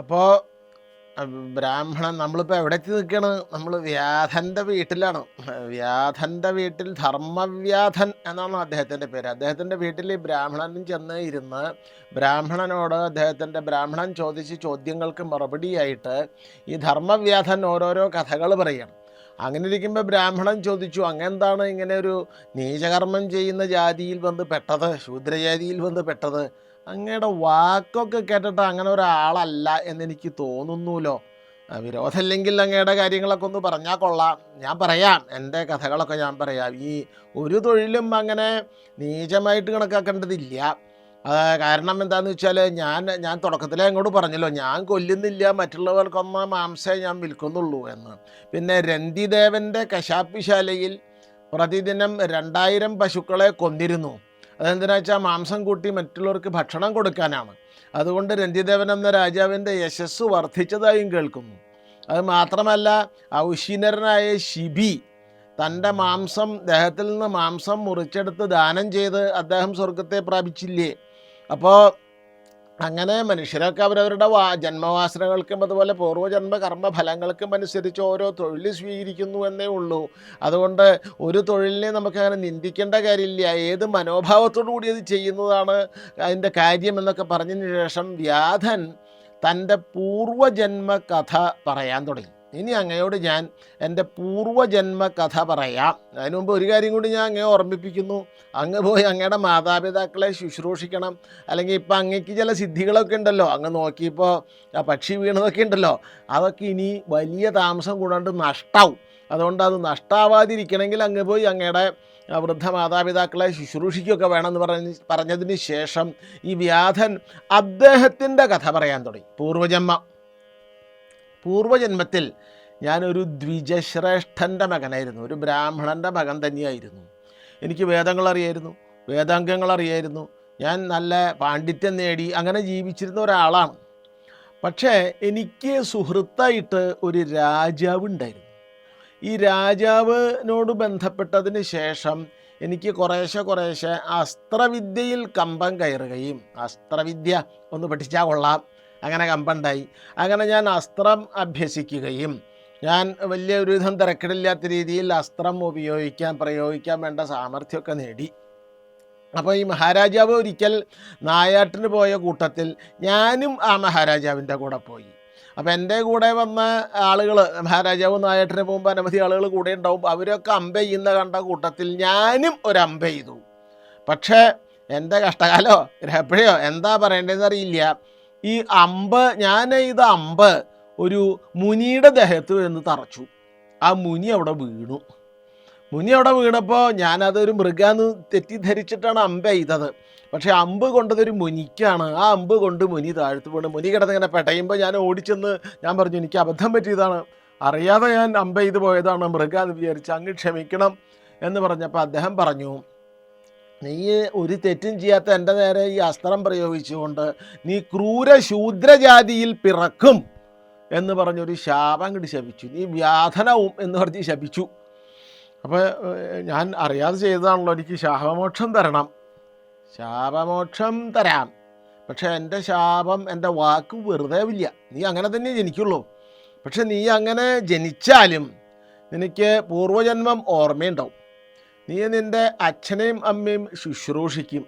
അപ്പോൾ ബ്രാഹ്മണൻ നമ്മളിപ്പോൾ എവിടെ എത്തി നിൽക്കുകയാണ് നമ്മൾ വ്യാധന്റെ വീട്ടിലാണ്. വ്യാധന്റെ വീട്ടിൽ ധർമ്മവ്യാധൻ എന്നാണ് അദ്ദേഹത്തിന്റെ പേര്. അദ്ദേഹത്തിന്റെ വീട്ടിൽ ഈ ബ്രാഹ്മണനും ചെന്ന് ഇരുന്ന് ബ്രാഹ്മണനോട് അദ്ദേഹത്തിന്റെ ബ്രാഹ്മണൻ ചോദിച്ച് ചോദ്യങ്ങൾക്ക് മറുപടിയായിട്ട് ഈ ധർമ്മവ്യാധൻ ഓരോരോ കഥകൾ പറയണം. അങ്ങനെ ഇരിക്കുമ്പോൾ ബ്രാഹ്മണൻ ചോദിച്ചു അങ്ങെന്താണ് ഇങ്ങനെ ഒരു നീചകർമ്മം ചെയ്യുന്ന ജാതിയിൽ വന്ന് പെട്ടത്? ശൂദ്രജാതിയിൽ വന്ന് പെട്ടത്? അങ്ങയുടെ വാക്കൊക്കെ കേട്ടിട്ട് അങ്ങനെ ഒരാളല്ല എന്നെനിക്ക് തോന്നുന്നുല്ലോ വിരോധമില്ലെങ്കിൽ അങ്ങയുടെ കാര്യങ്ങളൊക്കെ ഒന്ന് പറഞ്ഞാൽ കൊള്ളാം. ഞാൻ പറയാം എന്റെ കഥകളൊക്കെ ഞാൻ പറയാം. ഈ ഒരു തൊഴിലും അങ്ങനെ നീചമായിട്ട് കണക്കാക്കേണ്ടതില്ല. കാരണം എന്താണെന്ന് വെച്ചാൽ ഞാൻ ഞാൻ തുടക്കത്തിലേ അങ്ങോട്ട് പറഞ്ഞല്ലോ ഞാൻ കൊല്ലുന്നില്ല മറ്റുള്ളവർക്കൊന്ന മാംസേ ഞാൻ വിൽക്കുന്നുള്ളൂ എന്ന്. പിന്നെ രന്തിദേവന്റെ കശാപ്പിശാലയിൽ പ്രതിദിനം രണ്ടായിരം പശുക്കളെ കൊന്നിരുന്നു. അതെന്തിനാ വെച്ചാൽ മാംസം കൂട്ടി മറ്റുള്ളവർക്ക് ഭക്ഷണം കൊടുക്കാനാണ്. അതുകൊണ്ട് രഞ്ജിദേവൻ എന്ന രാജാവിന്റെ യശസ്സ് വർദ്ധിച്ചതായും കേൾക്കുന്നു. അത് മാത്രമല്ല ഔഷിനരനായ ശിബി തന്റെ മാംസം ദേഹത്തിൽ നിന്ന് മാംസം മുറിച്ചെടുത്ത് ദാനം ചെയ്ത് അദ്ദേഹം സ്വർഗത്തെ പ്രാപിച്ചില്ലേ? അപ്പോൾ അങ്ങനെ മനുഷ്യരൊക്കെ അവരവരുടെ വാ ജന്മവാസനകൾക്കും അതുപോലെ പൂർവജന്മ കർമ്മ ഫലങ്ങൾക്കും അനുസരിച്ച് ഓരോ തൊഴിൽ സ്വീകരിക്കുന്നു എന്നേ ഉള്ളൂ. അതുകൊണ്ട് ഒരു തൊഴിലിനെ നമുക്കങ്ങനെ നിന്ദിക്കേണ്ട കാര്യമില്ല. ഏത് മനോഭാവത്തോടു കൂടി അത് ചെയ്യുന്നതാണ് അതിന്റെ കാര്യം എന്നൊക്കെ പറഞ്ഞതിന് ശേഷം വ്യാധൻ തന്റെ പൂർവജന്മ കഥ പറയാൻ തുടങ്ങി. ഇനി അങ്ങയോട് ഞാൻ എന്റെ പൂർവജന്മ കഥ പറയാം. അതിനു മുമ്പ് ഒരു കാര്യം കൂടി ഞാൻ അങ്ങയെ ഓർമ്മിപ്പിക്കുന്നു. അങ്ങ് പോയി അങ്ങയുടെ മാതാപിതാക്കളെ ശുശ്രൂഷിക്കണം. അല്ലെങ്കിൽ ഇപ്പം അങ്ങക്ക് ചില സിദ്ധികളൊക്കെ ഉണ്ടല്ലോ. അങ്ങ് നോക്കിയപ്പോൾ ആ പക്ഷി വീണതൊക്കെ ഉണ്ടല്ലോ. അതൊക്കെ ഇനി വലിയ താമസം കൂടാണ്ട് നഷ്ടാവും. അതുകൊണ്ട് അത് നഷ്ടാവാതിരിക്കണമെങ്കിൽ അങ്ങ് പോയി അങ്ങയുടെ വൃദ്ധ മാതാപിതാക്കളെ ശുശ്രൂഷിക്കുകയൊക്കെ വേണമെന്ന് പറഞ്ഞ് പറഞ്ഞതിന് ശേഷം ഈ വ്യാധൻ അദ്ദേഹത്തിന്റെ കഥ പറയാൻ തുടങ്ങി. പൂർവജന്മ പൂർവജന്മത്തിൽ ഞാനൊരു ദ്വിജശ്രേഷ്ഠന്റെ മകനായിരുന്നു. ഒരു ബ്രാഹ്മണന്റെ മകൻ തന്നെയായിരുന്നു. എനിക്ക് വേദങ്ങൾ അറിയായിരുന്നു വേദാംഗങ്ങൾ അറിയായിരുന്നു. ഞാൻ നല്ല പാണ്ഡിത്യം നേടി അങ്ങനെ ജീവിച്ചിരുന്ന ഒരാളാണ്. പക്ഷേ എനിക്ക് സുഹൃത്തായിട്ട് ഒരു രാജാവ് ഉണ്ടായിരുന്നു. ഈ രാജാവിനോട് ബന്ധപ്പെട്ടതിന് ശേഷം എനിക്ക് കുറേശ്ശെ കുറേശ്ശെ അസ്ത്രവിദ്യയിൽ കമ്പം കയറുകയും അസ്ത്രവിദ്യ ഒന്ന് പഠിച്ചാൽ കൊള്ളാം അങ്ങനെ കമ്പണ്ടായി. അങ്ങനെ ഞാൻ അസ്ത്രം അഭ്യസിക്കുകയും ഞാൻ വലിയ ഒരുവിധം തിരക്കിടില്ലാത്ത രീതിയിൽ അസ്ത്രം ഉപയോഗിക്കാൻ പ്രയോഗിക്കാൻ വേണ്ട സാമർഥ്യമൊക്കെ നേടി. അപ്പോൾ ഈ മഹാരാജാവ് ഒരിക്കൽ നായാട്ടിന് പോയ കൂട്ടത്തിൽ ഞാനും ആ മഹാരാജാവിന്റെ കൂടെ പോയി. അപ്പോൾ എന്റെ കൂടെ വന്ന ആളുകൾ മഹാരാജാവ് നായാട്ടിന് പോകുമ്പോൾ അനവധി ആളുകൾ കൂടെ ഉണ്ടാവും. അവരൊക്കെ അമ്പ ചെയ്യുന്ന കണ്ട കൂട്ടത്തിൽ ഞാനും ഒരു അമ്പ ചെയ്തു. പക്ഷേ എന്റെ കഷ്ടകാലോ എപ്പോഴോ എന്താ പറയേണ്ടതെന്ന് അറിയില്ല. ഈ അമ്പ് ഞാൻ ഇത് അമ്പ് ഒരു മുനിയുടെ ദേഹത്ത് എന്ന് തറച്ചു. ആ മുനി അവിടെ വീണു. മുനി അവിടെ വീണപ്പോൾ ഞാനതൊരു മൃഗാന്ന് തെറ്റിദ്ധരിച്ചിട്ടാണ് അമ്പ ചെയ്തത്. പക്ഷേ അമ്പ് കൊണ്ടതൊരു മുനിക്കാണ്. ആ അമ്പ് കൊണ്ട് മുനി താഴ്ത്തു വീണ്. മുനി കിടന്നിങ്ങനെ പെട്ടയുമ്പോൾ ഞാൻ ഓടിച്ചെന്ന് ഞാൻ പറഞ്ഞു എനിക്ക് അബദ്ധം പറ്റിയതാണ്. അറിയാതെ ഞാൻ അമ്പ ചെയ്ത് പോയതാണ്. മൃഗാന്ന് വിചാരിച്ച് അങ്ങ് ക്ഷമിക്കണം എന്ന് പറഞ്ഞപ്പോൾ അദ്ദേഹം പറഞ്ഞു നീ ഒരു തെറ്റും ചെയ്യാത്ത എന്റെ നേരെ ഈ അസ്ത്രം പ്രയോഗിച്ചുകൊണ്ട് നീ ക്രൂര ശൂദ്രജാതിയിൽ പിറക്കും എന്ന് പറഞ്ഞൊരു ശാപം കിട്ടി ശപിച്ചു. നീ വ്യാധനവും എന്ന് പറഞ്ഞ് ശപിച്ചു. അപ്പോൾ ഞാൻ അറിയാതെ ചെയ്തതാണല്ലോ എനിക്ക് ശാപമോക്ഷം തരണം. ശാപമോക്ഷം തരാം. പക്ഷേ എന്റെ ശാപം എന്റെ വാക്ക് വെറുതെ ഇല്ല നീ അങ്ങനെ തന്നെ ജനിക്കുള്ളൂ. പക്ഷെ നീ അങ്ങനെ ജനിച്ചാലും നിനക്ക് പൂർവജന്മം ഓർമ്മയുണ്ടാവും. നീ നിന്റെ അച്ഛനെയും അമ്മയും ശുശ്രൂഷിക്കും.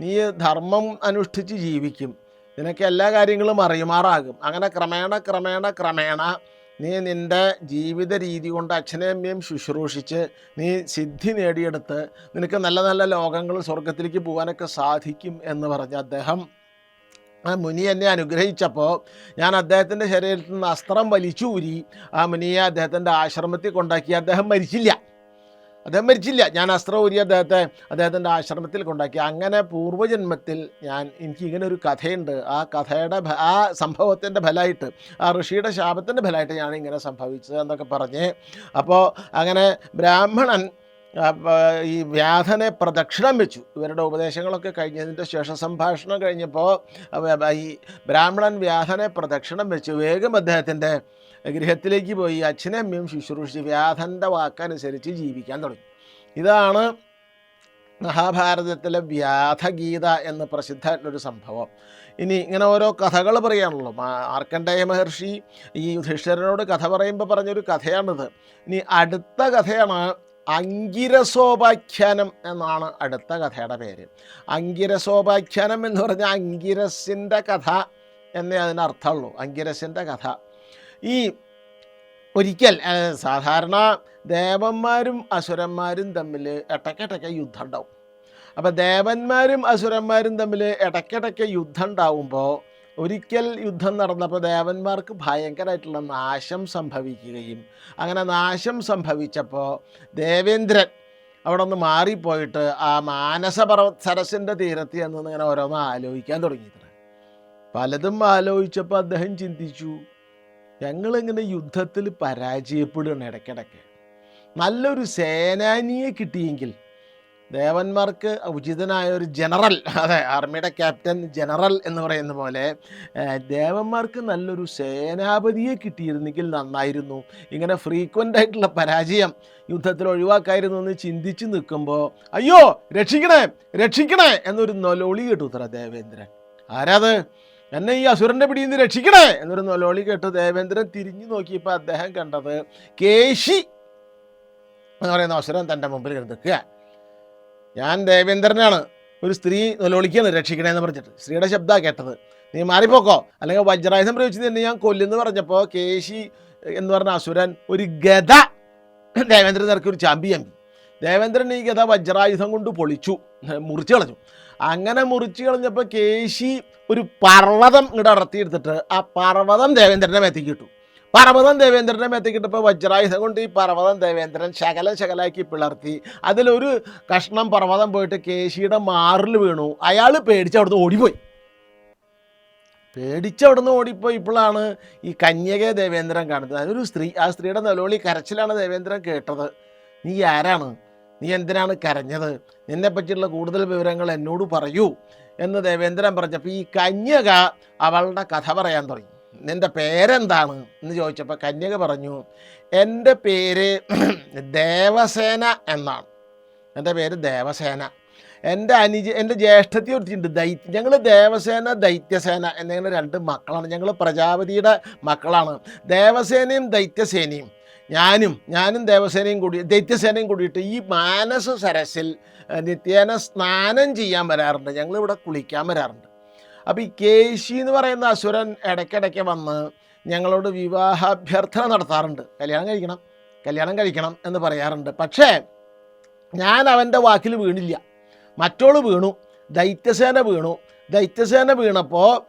നീ ധർമ്മം അനുഷ്ഠിച്ച് ജീവിക്കും. നിനക്ക് എല്ലാ കാര്യങ്ങളും അറിയുമാറാകും. അങ്ങനെ ക്രമേണ ക്രമേണ ക്രമേണ നീ നിന്റെ ജീവിത രീതി കൊണ്ട് അച്ഛനെയും അമ്മയും ശുശ്രൂഷിച്ച് നീ സിദ്ധി നേടിയെടുത്ത് നിനക്ക് നല്ല നല്ല ലോകങ്ങൾ സ്വർഗത്തിലേക്ക് പോകാനൊക്കെ സാധിക്കും എന്ന് പറഞ്ഞ് അദ്ദേഹം ആ മുനി എന്നെ അനുഗ്രഹിച്ചപ്പോൾ ഞാൻ അദ്ദേഹത്തിന്റെ ശരീരത്തിൽ നിന്ന് അസ്ത്രം വലിച്ചൂരി ആ മുനിയെ അദ്ദേഹത്തിന്റെ ആശ്രമത്തിൽ കൊണ്ടാക്കി. അദ്ദേഹം മരിച്ചില്ല. അദ്ദേഹം മരിച്ചില്ല. ഞാൻ അസ്ത്ര ഊരി അദ്ദേഹത്തെ അദ്ദേഹത്തിന്റെ ആശ്രമത്തിൽ കൊണ്ടാക്കി. അങ്ങനെ പൂർവജന്മത്തിൽ ഞാൻ എനിക്ക് ഇങ്ങനെ ഒരു കഥയുണ്ട്. ആ കഥയുടെ ആ സംഭവത്തിന്റെ ഫലമായിട്ട് ആ ഋഷിയുടെ ശാപത്തിന്റെ ഫലമായിട്ട് ഞാൻ ഇങ്ങനെ സംഭവിച്ചത് എന്നൊക്കെ പറഞ്ഞ്. അപ്പോൾ അങ്ങനെ ബ്രാഹ്മണൻ ഈ വ്യാധനെ പ്രദക്ഷിണം വെച്ചു. ഇവരുടെ ഉപദേശങ്ങളൊക്കെ കഴിഞ്ഞതിന്റെ ശേഷം സംഭാഷണം കഴിഞ്ഞപ്പോൾ ഈ ബ്രാഹ്മണൻ വ്യാധനെ പ്രദക്ഷിണം വെച്ചു. വേഗം അദ്ദേഹത്തിന്റെ ഗൃഹത്തിലേക്ക് പോയി അച്ഛനും അമ്മയും ശുശ്രൂഷിച്ച് വ്യാധന്റെ വാക്കനുസരിച്ച് ജീവിക്കാൻ തുടങ്ങി. ഇതാണ് മഹാഭാരതത്തിലെ വ്യാധഗീത എന്ന് പ്രസിദ്ധമായിട്ടുള്ളൊരു സംഭവം. ഇനി ഇങ്ങനെ ഓരോ കഥകൾ പറയാണല്ലോ ആർക്കണ്ടയ മഹർഷി ഈ യുധിഷ്ഠരനോട് കഥ പറയുമ്പോൾ പറഞ്ഞൊരു കഥയാണിത്. ഇനി അടുത്ത കഥയാണ് അങ്കിരസോപാഖ്യാനം എന്നാണ് അടുത്ത കഥയുടെ പേര്. അങ്കിരസോപാഖ്യാനം എന്ന് പറഞ്ഞാൽ അങ്കിരസിന്റെ കഥ എന്നേ അതിനർത്ഥമുള്ളൂ. അങ്കിരസിന്റെ കഥ. ഈ ഒരിക്കൽ സാധാരണ ദേവന്മാരും അസുരന്മാരും തമ്മിൽ ഇടയ്ക്കിടയ്ക്ക് യുദ്ധം ഉണ്ടാവും. അപ്പോൾ ദേവന്മാരും അസുരന്മാരും തമ്മിൽ ഇടയ്ക്കിടയ്ക്ക് യുദ്ധം ഉണ്ടാവുമ്പോൾ ഒരിക്കൽ യുദ്ധം നടന്നപ്പോൾ ദേവന്മാർക്ക് ഭയങ്കരമായിട്ടുള്ള നാശം സംഭവിക്കുകയും അങ്ങനെ നാശം സംഭവിച്ചപ്പോൾ ദേവേന്ദ്രൻ അവിടെ നിന്ന് മാറിപ്പോയിട്ട് ആ മാനസപർവ സരസിന്റെ തീരത്ത് എന്നിങ്ങനെ ഓരോന്ന് ആലോചിക്കാൻ തുടങ്ങിയിട്ടുണ്ട്. പലതും ആലോചിച്ചപ്പോൾ അദ്ദേഹം ചിന്തിച്ചു ഞങ്ങളിങ്ങനെ യുദ്ധത്തിൽ പരാജയപ്പെടുകയാണ് ഇടയ്ക്കിടയ്ക്ക്. നല്ലൊരു സേനാനിയെ കിട്ടിയെങ്കിൽ ദേവന്മാർക്ക് ഉചിതനായ ഒരു ജനറൽ അതെ ആർമിയുടെ ക്യാപ്റ്റൻ ജനറൽ എന്ന് പറയുന്ന പോലെ ദേവന്മാർക്ക് നല്ലൊരു സേനാപതിയെ കിട്ടിയിരുന്നെങ്കിൽ നന്നായിരുന്നു. ഇങ്ങനെ ഫ്രീക്വന്റ് ആയിട്ടുള്ള പരാജയം യുദ്ധത്തിൽ ഒഴിവാക്കായിരുന്നു എന്ന് ചിന്തിച്ച് നിൽക്കുമ്പോൾ അയ്യോ രക്ഷിക്കണേ രക്ഷിക്കണേ എന്നൊരു നൊലൊളി കേട്ടു ഉത്തര ദേവേന്ദ്രൻ. ആരാത്? എന്നെ ഈ അസുരന്റെ പിടിയിൽ നിന്ന് രക്ഷിക്കണേ എന്നൊരു നൊലോളി കേട്ട് ദേവേന്ദ്രൻ തിരിഞ്ഞു നോക്കിയപ്പോൾ അദ്ദേഹം കണ്ടത് കേശി എന്ന് പറയുന്ന അസുരൻ തന്റെ മുമ്പിൽ നിൽക്കുക. ഞാൻ ദേവേന്ദ്രനാണ്. ഒരു സ്ത്രീ നൊലോളിക്കാണ് രക്ഷിക്കണേ എന്ന് പറഞ്ഞിട്ട്. സ്ത്രീയുടെ ശബ്ദമാണ് കേട്ടത്. നീ മാറിപ്പോക്കോ. അല്ലെങ്കിൽ വജ്രായുധം പ്രയോഗിച്ചു തന്നെ ഞാൻ കൊല്ലുന്നു പറഞ്ഞപ്പോൾ കേശി എന്ന് പറഞ്ഞ അസുരൻ ഒരു ഗത ദേവേന്ദ്രൻ നിറക്കി ഒരു ചമ്പി ദേവേന്ദ്രൻ ഈ കഥ വജ്രായുധം കൊണ്ട് പൊളിച്ചു. മുറിച്ചു കളഞ്ഞു. അങ്ങനെ മുറിച്ചു കളഞ്ഞപ്പോൾ കേശി ഒരു പർവതം ഇങ്ങോട്ട് അടർത്തിയെടുത്തിട്ട് ആ പർവതം ദേവേന്ദ്രനെ മേത്തേക്ക് ഇട്ടു. പർവതം ദേവേന്ദ്രനെ മേത്തേക്കിട്ടപ്പോൾ വജ്രായുധം കൊണ്ട് ഈ പർവതം ദേവേന്ദ്രൻ ശകലം ശകലാക്കി പിളർത്തി. അതിലൊരു കഷ്ണം പർവതം പോയിട്ട് കേശിയുടെ മാറിൽ വീണു. അയാൾ പേടിച്ച് അവിടുന്ന് ഓടിപ്പോയി. പേടിച്ച് അവിടുന്ന് ഓടിപ്പോയി ഇപ്പോഴാണ് ഈ കന്യകയെ ദേവേന്ദ്രൻ കാണുന്നത്. അതൊരു സ്ത്രീ ആ സ്ത്രീയുടെ നിലവിളി കരച്ചിലാണ് ദേവേന്ദ്രൻ കേട്ടത്. നീ ആരാണ്? നീ എന്തിനാണ് കരഞ്ഞത്? നിന്നെ പറ്റിയുള്ള കൂടുതൽ വിവരങ്ങൾ എന്നോട് പറയൂ എന്ന് ദേവേന്ദ്രൻ പറഞ്ഞപ്പോൾ ഈ കന്യക അവളുടെ കഥ പറയാൻ തുടങ്ങി. നിന്റെ പേരെന്താണ്? എന്ന് ചോദിച്ചപ്പോൾ കന്യക പറഞ്ഞു എന്റെ പേര് ദേവസേന എന്നാണ്. എന്റെ പേര് ദേവസേന. എന്റെ അനുജ എന്റെ ജ്യേഷ്ഠത്തി ഒരുത്തിയുണ്ട് ദൈത്യ ഞങ്ങൾ ദേവസേന ദൈത്യസേന എന്നിങ്ങനെ രണ്ട് മക്കളാണ്. ഞങ്ങൾ പ്രജാപതിയുടെ മക്കളാണ്. ദേവസേനയും ദൈത്യസേനയും. ഞാനും ഞാനും ദേവസേനയും കൂടി ദൈത്യസേനയും കൂടിയിട്ട് ഈ മാനസ സരസിൽ നിത്യേന സ്നാനം ചെയ്യാൻ വരാറുണ്ട്. ഞങ്ങളിവിടെ കുളിക്കാൻ വരാറുണ്ട്. അപ്പോൾ ഈ കേശി എന്ന് പറയുന്ന അസുരൻ ഇടയ്ക്കിടയ്ക്ക് വന്ന് ഞങ്ങളോട് വിവാഹാഭ്യർത്ഥന നടത്താറുണ്ട്. കല്യാണം കഴിക്കണം കല്യാണം കഴിക്കണം എന്ന് പറയാറുണ്ട്. പക്ഷേ ഞാൻ അവന്റെ വാക്കിൽ വീണില്ല. മറ്റോൾ വീണു ദൈത്യസേന വീണു. ദൈത്യസേന വീണപ്പോൾ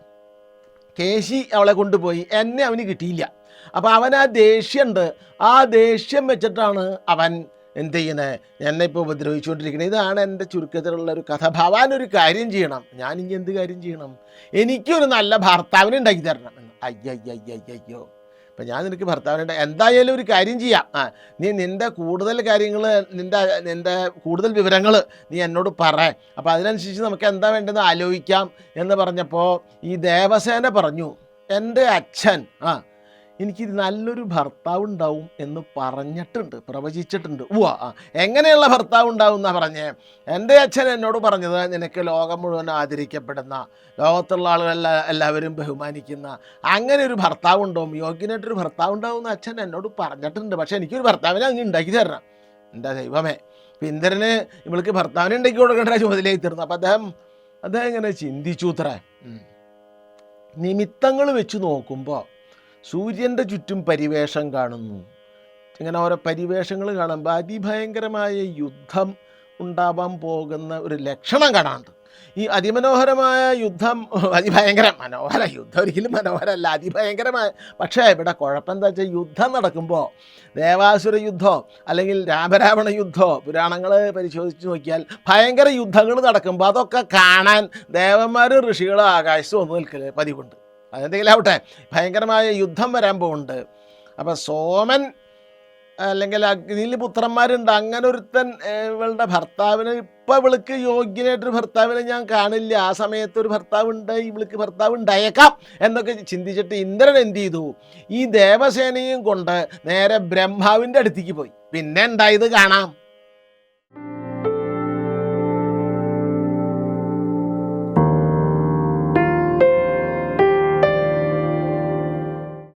കേശി അവളെ കൊണ്ടുപോയി. എന്നെ അവന് കിട്ടിയില്ല. അപ്പോൾ അവൻ ആ ദേഷ്യമുണ്ട് ആ ദേഷ്യം വെച്ചിട്ടാണ് അവൻ എന്ത് ചെയ്യുന്നത് എന്നെ ഇപ്പോൾ ഉപദ്രവിച്ചുകൊണ്ടിരിക്കുന്നത് ഇതാണ് എന്റെ ചുരുക്കത്തിലുള്ള ഒരു കഥ. ഭവാൻ ഒരു കാര്യം ചെയ്യണം. ഞാൻ ഇനി എന്ത് കാര്യം ചെയ്യണം? എനിക്കൊരു നല്ല ഭർത്താവിനെ ഉണ്ടാക്കി തരണം എന്ന്. അയ്യയ്യയ്യോ അപ്പം ഞാൻ നിനക്ക് ഭർത്താവിനെ എന്തായാലും ഒരു കാര്യം ചെയ്യാം. ആ നീ നിന്റെ കൂടുതൽ കാര്യങ്ങൾ നിന്റെ നിന്റെ കൂടുതൽ വിവരങ്ങൾ നീ എന്നോട് പറ. അപ്പോൾ അതിനനുസരിച്ച് നമുക്ക് എന്താ വേണ്ടതെന്ന് ആലോചിക്കാം എന്ന് പറഞ്ഞപ്പോൾ ഈ ദേവസേന പറഞ്ഞു എന്റെ അച്ഛൻ ആ എനിക്ക് നല്ലൊരു ഭർത്താവ് ഉണ്ടാവും എന്ന് പറഞ്ഞിട്ടുണ്ട് പ്രവചിച്ചിട്ടുണ്ട്. ഉവ്വ എങ്ങനെയുള്ള ഭർത്താവ് ഉണ്ടാവും എന്നാ പറഞ്ഞേ? എന്റെ അച്ഛൻ എന്നോട് പറഞ്ഞത് നിനക്ക് ലോകം മുഴുവൻ ആദരിക്കപ്പെടുന്ന ലോകത്തുള്ള ആളുകളെല്ലാ എല്ലാവരും ബഹുമാനിക്കുന്ന അങ്ങനെ ഒരു ഭർത്താവ് ഉണ്ടാവും യോഗ്യനായിട്ടൊരു ഭർത്താവ് ഉണ്ടാവും എന്ന് അച്ഛൻ എന്നോട് പറഞ്ഞിട്ടുണ്ട്. പക്ഷേ എനിക്കൊരു ഭർത്താവിനെ അങ്ങ് ഉണ്ടാക്കി തരണം. എന്റെ ദൈവമേ ഇപ്പം ഇന്ദ്രന് ഇവൾക്ക് ഭർത്താവിനെ ഉണ്ടാക്കി കൊടുക്കേണ്ട ചുമതലയായി തീർന്നു. അപ്പം അദ്ദേഹം അദ്ദേഹം ഇങ്ങനെ ചിന്തിച്ചു അത്രേ നിമിത്തങ്ങൾ വെച്ച് നോക്കുമ്പോൾ സൂര്യന്റെ ചുറ്റും പരിവേഷം കാണുന്നു. ഇങ്ങനെ ഓരോ പരിവേഷങ്ങൾ കാണുമ്പോൾ അതിഭയങ്കരമായ യുദ്ധം ഉണ്ടാവാൻ പോകുന്ന ഒരു ലക്ഷണം കാണാണ്ട്. ഈ അതിമനോഹരമായ യുദ്ധം അതിഭയങ്കര മനോഹര യുദ്ധം ഒരിക്കലും മനോഹരമല്ല അതിഭയങ്കരമായ പക്ഷേ ഇവിടെ കുഴപ്പം എന്താ വെച്ചാൽ യുദ്ധം നടക്കുമ്പോൾ ദേവാസുര യുദ്ധമോ അല്ലെങ്കിൽ രാമരാവണ യുദ്ധമോ പുരാണങ്ങൾ പരിശോധിച്ച് നോക്കിയാൽ ഭയങ്കര യുദ്ധങ്ങൾ നടക്കുമ്പോൾ അതൊക്കെ കാണാൻ ദേവന്മാരും ഋഷികളും ആകാശത്ത് വന്ന് നിൽക്കൽ പതിവുണ്ട്. അതെന്തെങ്കിലും ആവട്ടെ. ഭയങ്കരമായ യുദ്ധം വരാൻ പോകുന്നുണ്ട് അപ്പോൾ സോമൻ അല്ലെങ്കിൽ അഗ്നിയിൽ പുത്രന്മാരുണ്ട്. അങ്ങനെ ഒരുത്തൻ ഇവളുടെ ഭർത്താവിന് ഇപ്പം ഇവൾക്ക് യോഗ്യനായിട്ടൊരു ഭർത്താവിനെ ഞാൻ കാണില്ല. ആ സമയത്ത് ഒരു ഭർത്താവ് ഉണ്ട് ഇവൾക്ക് ഭർത്താവ് ഉണ്ടായേക്കാം എന്നൊക്കെ ചിന്തിച്ചിട്ട് ഇന്ദ്രൻ എന്ത് ചെയ്തു? ഈ ദേവസേനയും കൊണ്ട് നേരെ ബ്രഹ്മാവിന്റെ അടുത്തേക്ക് പോയി. പിന്നെ ഉണ്ടായത് കാണാം?